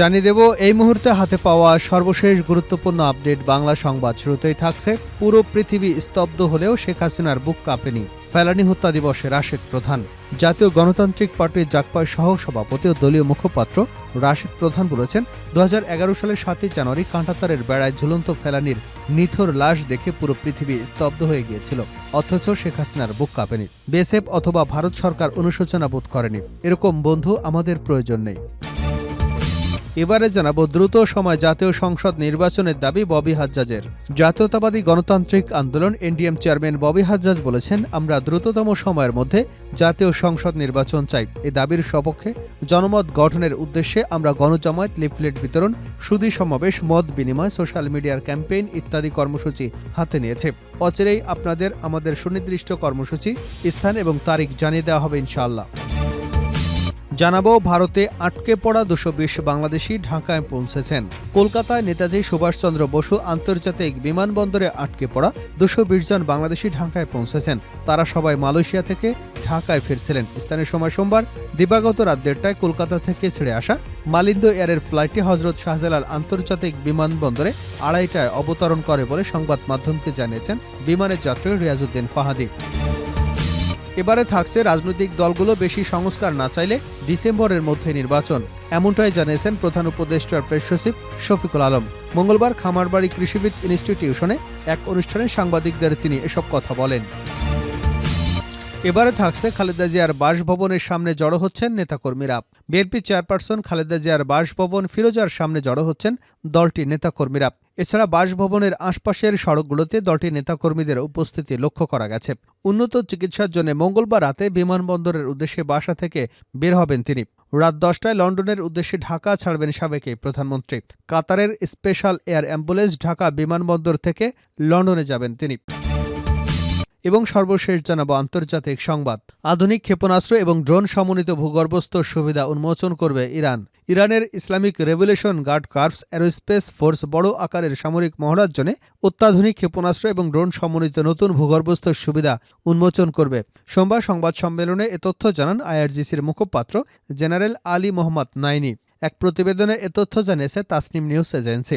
জানিয়ে দেব, এই মুহূর্তে হাতে পাওয়া সর্বশেষ গুরুত্বপূর্ণ আপডেট বাংলা সংবাদ শুরুতেই থাকছে। পুরো পৃথিবী স্তব্ধ হলেও শেখ হাসিনার বুক কাঁপেনি। ফেলানি হত্যা দিবসে রাশেদ প্রধান। জাতীয় গণতান্ত্রিক পার্টির জাকপার সহ সভাপতি ও দলীয় মুখপাত্র রাশেদ প্রধান বলেছেন দু হাজার এগারো সালের সাতই জানুয়ারি কাঁটাতারের বেড়ায় ঝুলন্ত ফেলানির নিথর লাশ দেখে পুরো পৃথিবী স্তব্ধ হয়ে গিয়েছিল। অথচ শেখ হাসিনার বুক কাঁপেনি। বিএসএফ অথবা ভারত সরকার অনুশোচনা বোধ করেনি। এরকম বন্ধু আমাদের প্রয়োজন নেই। এবারে জানাব দ্রুত সময় জাতীয় সংসদ নির্বাচনের দাবি ববি হাজ্জাজের। জাতীয়তাবাদী গণতান্ত্রিক আন্দোলন এনডিএম চেয়ারম্যান ববি হাজ্জাজ বলেছেন, আমরা দ্রুততম সময়ের মধ্যে জাতীয় সংসদ নির্বাচন চাই। এ দাবির সপক্ষে জনমত গঠনের উদ্দেশ্যে আমরা গণজামায়াত, লিফলেট বিতরণ, সুদী সমাবেশ, মত বিনিময়, সোশ্যাল মিডিয়ার ক্যাম্পেইন ইত্যাদি কর্মসূচি হাতে নিয়েছে। অচিরেই আপনাদের আমাদের সুনির্দিষ্ট কর্মসূচি, স্থান এবং তারিখ জানিয়ে দেওয়া হবে ইনশাআল্লাহ। জানাব, ভারতে আটকে পড়া দুশো বিশ বাংলাদেশি ঢাকায় পৌঁছেছেন। কলকাতায় নেতাজি সুভাষচন্দ্র বসু আন্তর্জাতিক বিমানবন্দরে আটকে পড়া দুশো বিশ জন বাংলাদেশি ঢাকায় পৌঁছেছেন। তারা সবাই মালয়েশিয়া থেকে ঢাকায় ফিরছিলেন। স্থানীয় সময় সোমবার দিবাগত রাত দেড়টায় কলকাতা থেকে ছেড়ে আসা মালিন্দ এয়ারের ফ্লাইটটি হজরত শাহজালাল আন্তর্জাতিক বিমানবন্দরে আড়াইটায় অবতরণ করে বলে সংবাদ মাধ্যমকে জানিয়েছেন বিমানের যাত্রী রিয়াজউদ্দিন ফাহাদি। এবারে থাকছে রাজনৈতিক দলগুলো বেশি সংস্কার না চাইলে ডিসেম্বরের মধ্যে নির্বাচন, এমনটাই জানিয়েছেন প্রধান উপদেষ্টার প্রেস সচিব শফিকুল আলম। মঙ্গলবার খামারবাড়ি কৃষিবিদ ইনস্টিটিউশনে এক অনুষ্ঠানে সাংবাদিকদের তিনি এসব কথা বলেন। এবারে থাকছে খালেদা জিয়ার বাসভবনের সামনে জড়ো হচ্ছেন নেতাকর্মীরা। বিএনপি চেয়ারপারসন খালেদা জিয়ার বাসভবন ফিরোজার সামনে জড়ো হচ্ছেন দলটির নেতাকর্মীরা। এছাড়া বাসভবনের আশপাশের সড়কগুলোতে দলটির নেতাকর্মীদের উপস্থিতি লক্ষ্য করা গেছে। উন্নত চিকিৎসার জন্য মঙ্গলবার রাতে বিমানবন্দরের উদ্দেশ্যে বাসা থেকে বের হবেন তিনি। রাত দশটায় লন্ডনের উদ্দেশ্যে ঢাকা ছাড়বেন সাবেক প্রধানমন্ত্রী। কাতারের স্পেশাল এয়ার অ্যাম্বুলেন্স ঢাকা বিমানবন্দর থেকে লন্ডনে যাবেন তিনি। এবং সর্বশেষ জানাব আন্তর্জাতিক সংবাদ। আধুনিক ক্ষেপণাস্ত্র এবং ড্রোন সমন্বিত ভূগর্ভস্থ সুবিধা উন্মোচন করবে ইরান। ইরানের Islamic revolution guard corps aerospace force বড় আকারের সামরিক মহড়ার অত্যাধুনিক ক্ষেপণাস্ত্র এবং ড্রোন সমন্বিত নতুন ভূগর্ভস্থ সুবিধা উন্মোচন করবে। সোমবার সংবাদ সম্মেলনে এ তথ্য জানান আইআরজিসির মুখপাত্র জেনারেল আলী মোহাম্মদ নাইনি। এক প্রতিবেদনে এ তথ্য জানিয়েছে তাসনিম নিউজ এজেন্সি।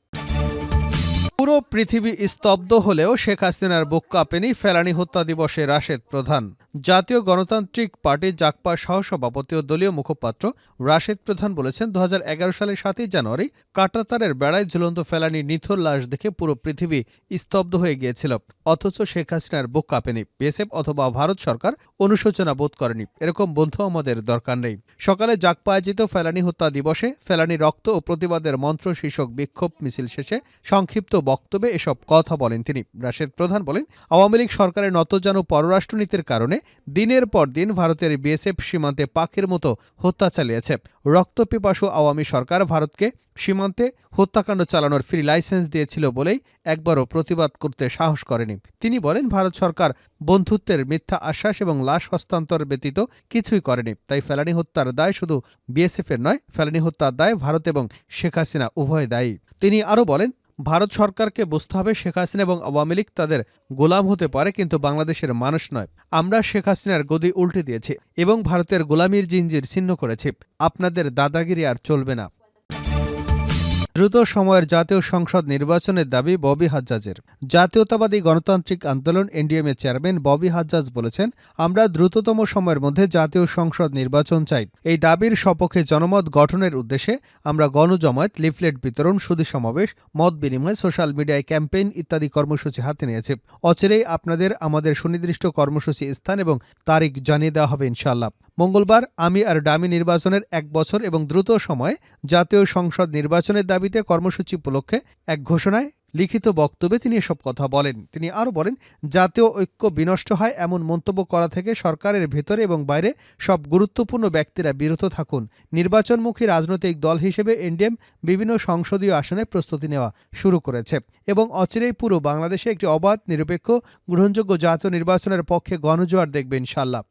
পুরো পৃথিবী স্তব্ধ হলেও শেখ হাসিনার বুক কাঁপেনি ফেলানি হত্যা দিবসে রাশেদ প্রধান। জাতীয় গণতান্ত্রিক পার্টির জাকপা সহসভাপতি ও দলীয় মুখপাত্র রাশেদ প্রধান বলেছেন দু হাজার এগারো সালের সাতই জানুয়ারি কাটাতারের বেড়ায় ঝুলন্ত ফেলানির নিথর লাশ দেখে পুরো পৃথিবী স্তব্ধ হয়ে গিয়েছিল, অথচ শেখ হাসিনার বুক কাঁপেনি। বিএসএফ অথবা ভারত সরকার অনুশোচনা বোধ করেনি। এরকম বন্ধু আমাদের দরকার নেই। সকালে জাকপা আয়োজিত ফেলানি হত্যা দিবসে ফেলানি রক্ত ও প্রতিবাদের মন্ত্র শীর্ষক বিক্ষোভ মিছিল শেষে সংক্ষিপ্ত বক্তব্যে এসব কথা বলেন তিনি। রাশেদ প্রধান বলেন, আওয়ামী লীগ সরকারের নতজানু পররাষ্ট্রনীতির কারণে দিনের পর দিন ভারতের বিএসএফ সীমান্তে পাখির মতো হত্যা চালিয়েছে। রক্তপিপাসু আওয়ামী সরকার ভারতকে সীমান্তে হত্যাকাণ্ড চালানোর ফ্রি লাইসেন্স দিয়েছিল বলেই একবারও প্রতিবাদ করতে সাহস করেনি। তিনি বলেন, ভারত সরকার বন্ধুত্বের মিথ্যা আশ্বাস এবং লাশ হস্তান্তর ব্যতীত কিছুই করেনি। তাই ফেলানি হত্যার দায় শুধু বিএসএফের নয়, ফেলানি হত্যার দায় ভারত এবং শেখ হাসিনা উভয় দায়ী। তিনি আরও বলেন ভারত সরকারকে বুঝতে হবে শেখ হাসিনা এবং আওয়ামী লীগ তাদের গোলাম হতে পারে, কিন্তু বাংলাদেশের মানুষ নয়। আমরা শেখ হাসিনার গদি উল্টে দিয়েছি এবং ভারতের গোলামির জিঞ্জির ছিন্ন করেছি। আপনাদের দাদাগিরি আর চলবে না। দ্রুত সময়ের জাতীয় সংসদ নির্বাচনের দাবি ববি হাজ্জাজের। জাতীয়তাবাদী গণতান্ত্রিক আন্দোলন এনডিএমের চেয়ারম্যান ববি হাজ্জাজ বলেছেন, আমরা দ্রুততম সময়ের মধ্যে জাতীয় সংসদ নির্বাচন চাই। এই দাবির সপক্ষে জনমত গঠনের উদ্দেশ্যে আমরা গণজমায়েত, লিফলেট বিতরণ সুদী সমাবেশ, মত বিনিময়, সোশ্যাল মিডিয়ায় ক্যাম্পেইন ইত্যাদি কর্মসূচি হাতে নিয়েছে। অচিরেই আপনাদের আমাদের সুনির্দিষ্ট কর্মসূচি স্থান এবং তারিখ জানিয়ে দেওয়া হবে ইনশাআল্লাহ। মঙ্গলবার আমি আর ডামি নির্বাচনের এক বছর এবং দ্রুত সময়ে জাতীয় সংসদ নির্বাচনের দাবিতে কর্মসূচি উপলক্ষে এক ঘোষণায় লিখিত বক্তব্যে তিনি এসব কথা বলেন। তিনি আরও বলেন, জাতীয় ঐক্য বিনষ্ট হয় এমন মন্তব্য করা থেকে সরকারের ভেতরে এবং বাইরে সব গুরুত্বপূর্ণ ব্যক্তিরা বিরত থাকুন। নির্বাচনমুখী রাজনৈতিক দল হিসেবে এনডিএম বিভিন্ন সংসদীয় আসনে প্রস্তুতি নেওয়া শুরু করেছে এবং অচিরেই পুরো বাংলাদেশে একটি অবাধ, নিরপেক্ষ, গ্রহণযোগ্য জাতীয় নির্বাচনের পক্ষে গণজোয়ার দেখবে ইনশাল্লাহ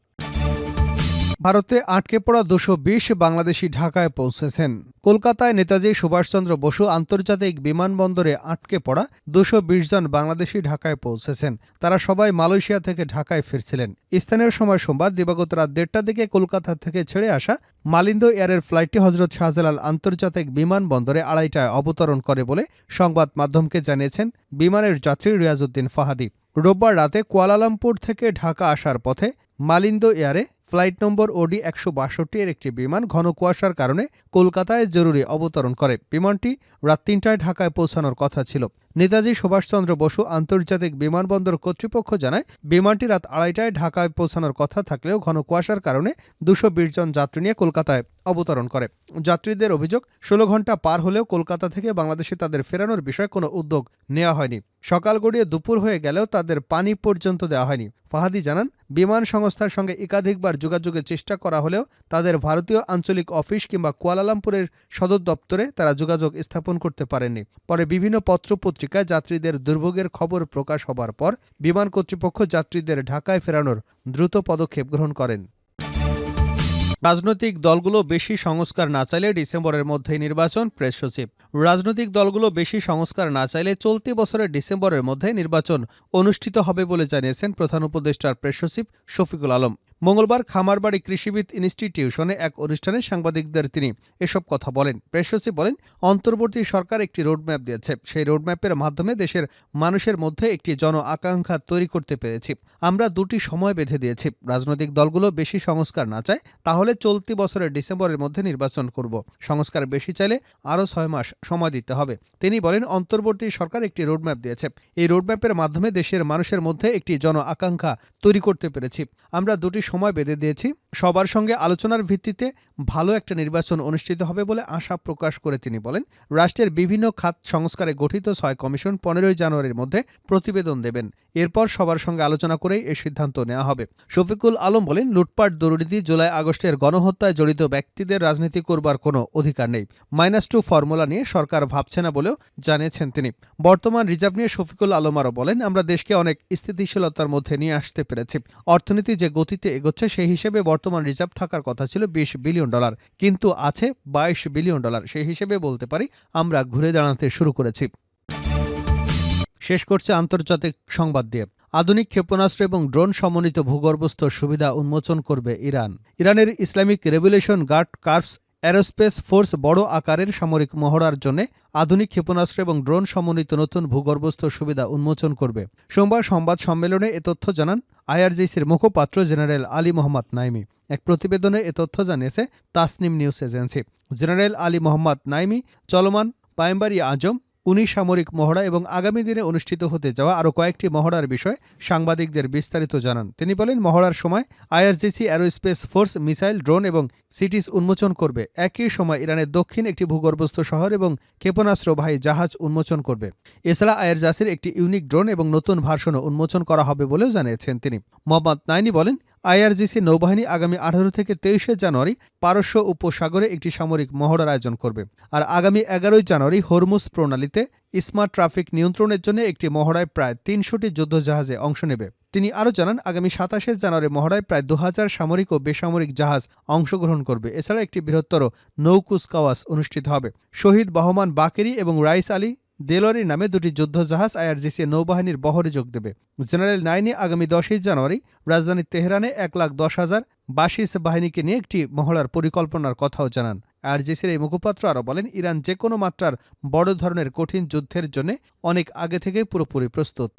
ভারতে আটকে পড়া দুশো বিশ বাংলাদেশি ঢাকায় পৌঁছেছেন। কলকাতায় নেতাজি সুভাষচন্দ্র বসু আন্তর্জাতিক বিমানবন্দরে আটকে পড়া দুশো বিশ জন বাংলাদেশি ঢাকায় পৌঁছেছেন। তারা সবাই মালয়েশিয়া থেকে ঢাকায় ফিরছিলেন। স্থানীয় সময় সোমবার দিবাগত রাত দেড়টার দিকে কলকাতা থেকে ছেড়ে আসা মালিন্দ এয়ারের ফ্লাইটটি হজরত শাহজালাল আন্তর্জাতিক বিমানবন্দরে আড়াইটায় অবতরণ করে বলে সংবাদ মাধ্যমকে জানিয়েছেন বিমানের যাত্রী রিয়াজউদ্দিন ফাহাদি। রোববার রাতে কুয়ালালামপুর থেকে ঢাকা আসার পথে মালিন্দ এয়ারে ফ্লাইট নম্বর ওডি একশো বাষট্টি এর একটি বিমান ঘন কুয়াশার কারণে কলকাতায় জরুরি অবতরণ করে। বিমানটি রাত তিনটায় ঢাকায় পৌঁছানোর কথা ছিল। নেতাজি সুভাষচন্দ্র বসু আন্তর্জাতিক বিমানবন্দর কর্তৃপক্ষ জানায়, বিমানটি রাত আড়াইটায় ঢাকায় পৌঁছানোর কথা থাকলেও ঘন কুয়াশার কারণে দুশো জন যাত্রী নিয়ে কলকাতায় অবতরণ করে। যাত্রীদের অভিযোগ, ষোলো ঘণ্টা পার হলেও কলকাতা থেকে বাংলাদেশে তাদের ফেরানোর বিষয়ে কোনো উদ্যোগ নেওয়া হয়নি। সকাল গড়িয়ে দুপুর হয়ে গেলেও তাদের পানি পর্যন্ত দেওয়া হয়নি। ফাহাদি জানান, বিমান সংস্থার সঙ্গে একাধিকবার যোগাযোগের চেষ্টা করা হলেও তাদের ভারতীয় আঞ্চলিক অফিস কিংবা কুয়ালালামপুরের সদর দপ্তরে তারা যোগাযোগ স্থাপন করতে পারেননি। পরে বিভিন্ন পত্রপত্রিকায় যাত্রীদের দুর্ভোগের খবর প্রকাশ হবার পর বিমান কর্তৃপক্ষ যাত্রীদের ঢাকায় ফেরানোর দ্রুত পদক্ষেপ গ্রহণ করেন। রাজনৈতিক দলগুলো বেশি সংস্কার না চাইলে ডিসেম্বরের মধ্যেই নির্বাচন, প্রেস সচিব। রাজনৈতিক দলগুলো বেশি সংস্কার না চাইলে চলতি বছরের ডিসেম্বরের মধ্যে নির্বাচন অনুষ্ঠিত হবে বলে জানিয়েছেন প্রধান উপদেষ্টার প্রেস সচিব শফিকুল আলম। মঙ্গলবার খামারবাড়ি কৃষিবিদ ইনস্টিটিউশনে এক অনুষ্ঠানে সাংবাদিকদের তিনি এসব কথা বলেন। প্রেস বলেন, অন্তর্বর্তী সরকার একটি রোডম্যাপ দিয়েছে। সেই রোডম্যাপের মাধ্যমে দেশের মানুষের মধ্যে একটি জন আকাঙ্ক্ষা তৈরি করতে পেরেছি। আমরা দুটি সময় বেঁধে দিয়েছি। রাজনৈতিক দলগুলো বেশি সংস্কার না চায়, তাহলে চলতি বছরের ডিসেম্বরের মধ্যে নির্বাচন করব। সংস্কার বেশি চাইলে আরও ছয় মাস সময় দিতে হবে। তিনি বলেন, অন্তর্বর্তী সরকার একটি রোডম্যাপ দিয়েছে। এই রোডম্যাপের মাধ্যমে দেশের মানুষের মধ্যে একটি জন আকাঙ্ক্ষা তৈরি করতে পেরেছি। আমরা দুটি সময় বেঁধে দিয়েছি। সবার সঙ্গে আলোচনার ভিত্তিতে ভালো একটা নির্বাচন অনুষ্ঠিত হবে বলে আশা প্রকাশ করে তিনি বলেন, রাষ্ট্রের বিভিন্ন খাত সংস্কারে গঠিত ছয় কমিশন পনেরোই জানুয়ারির মধ্যে প্রতিবেদন দেবেন। এরপর সবার সঙ্গে আলোচনা করেই এই সিদ্ধান্ত নেওয়া হবে। শফিকুল আলম বলেন, লুটপাট দুর্নীতি জুলাই আগস্টের গণহত্যায় জড়িত ব্যক্তিদের রাজনীতি করবার কোনো অধিকার নেই। মাইনাস টু ফর্মুলা নিয়ে সরকার ভাবছে না বলেও জানিয়েছেন তিনি। বর্তমান রিজার্ভ নিয়ে শফিকুল আলম আরও বলেন, আমরা দেশকে অনেক স্থিতিশীলতার মধ্যে নিয়ে আসতে পেরেছি। অর্থনীতি যে গতিতে এগোচ্ছে, সেই হিসেবে বর্তমান রিজার্ভ থাকার কথা ছিল বিশ বিলিয়ন ডলার। কিন্তু আছে বাইশ বিলিয়ন ডলার। সেই হিসেবে বলতে পারি, আমরা ঘুরে দাঁড়াতে শুরু করেছি। শেষ করছে আন্তর্জাতিক সংবাদ দিয়ে। আধুনিক ক্ষেপণাস্ত্র এবং ড্রোন সমন্বিত ভূগর্ভস্থ সুবিধা উন্মোচন করবে ইরান। ইরানের Islamic revolution guard corps aerospace force বড় আকারের সামরিক মহড়ার জন্য আধুনিক ক্ষেপণাস্ত্র এবং ড্রোন সমন্বিত নতুন ভূগর্ভস্থ সুবিধা উন্মোচন করবে। সোমবার সংবাদ সম্মেলনে এ তথ্য জানান আইআরজিসির মুখপাত্র জেনারেল আলী মোহাম্মদ নাইমি। এক প্রতিবেদনে এ তথ্য জানিয়েছে, Tasnim news agency. General Ali Mohammad Naeini, চলমান পায়েম্বারি আজম উনি সামরিক মহড়া এবং আগামী দিনে অনুষ্ঠিত হতে যাওয়া আরও কয়েকটি মহড়ার বিষয়ে সাংবাদিকদের বিস্তারিত জানান। তিনি বলেন, মহড়ার সময় IRGC aerospace force missile, drone এবং সিটিস উন্মোচন করবে। একই সময় ইরানের দক্ষিণ একটি ভূগর্ভস্থ শহর এবং ক্ষেপণাস্ত্রবাহী জাহাজ উন্মোচন করবে। এছাড়া আইআরজাসির একটি ইউনিক ড্রোন এবং নতুন ভার্সনও উন্মোচন করা হবে বলেও জানিয়েছেন তিনি। মোহাম্মদ নাইনি বলেন আইআরজিসি নৌবাহিনী আগামী আঠারো থেকে তেইশে জানুয়ারি পারস্য উপসাগরে একটি সামরিক মহড়ার আয়োজন করবে। আর আগামী এগারোই জানুয়ারি হরমুজ প্রণালীতে স্মার্ট ট্রাফিক নিয়ন্ত্রণের জন্য একটি মহড়ায় প্রায় তিনশোটি যুদ্ধজাহাজে অংশ নেবে। তিনি আরও জানান, আগামী সাতাশে জানুয়ারি মহড়ায় প্রায় দু হাজার সামরিক ও বেসামরিক জাহাজ অংশগ্রহণ করবে। এছাড়া একটি বৃহত্তর নৌকুচকাওয়াস অনুষ্ঠিত হবে। শহীদ বহমান বাকেরি এবং রাইস আলী দেলোয়ারি নামে দুটি যুদ্ধজাহাজ আইআরজিসি নৌবাহিনীর বহরে যোগ দেবে। জেনারেল নাইনি আগামী দশই জানুয়ারি রাজধানী তেহরানে এক লাখ দশ হাজার বাসিস বাহিনীকে নিয়ে একটি মহড়ার পরিকল্পনার কথাও জানান। আরজেসির এই মুখপাত্র আরও বলেন, ইরান যে কোনো মাত্রার বড় ধরনের কঠিন যুদ্ধের জন্য অনেক আগে থেকে পুরোপুরি প্রস্তুত।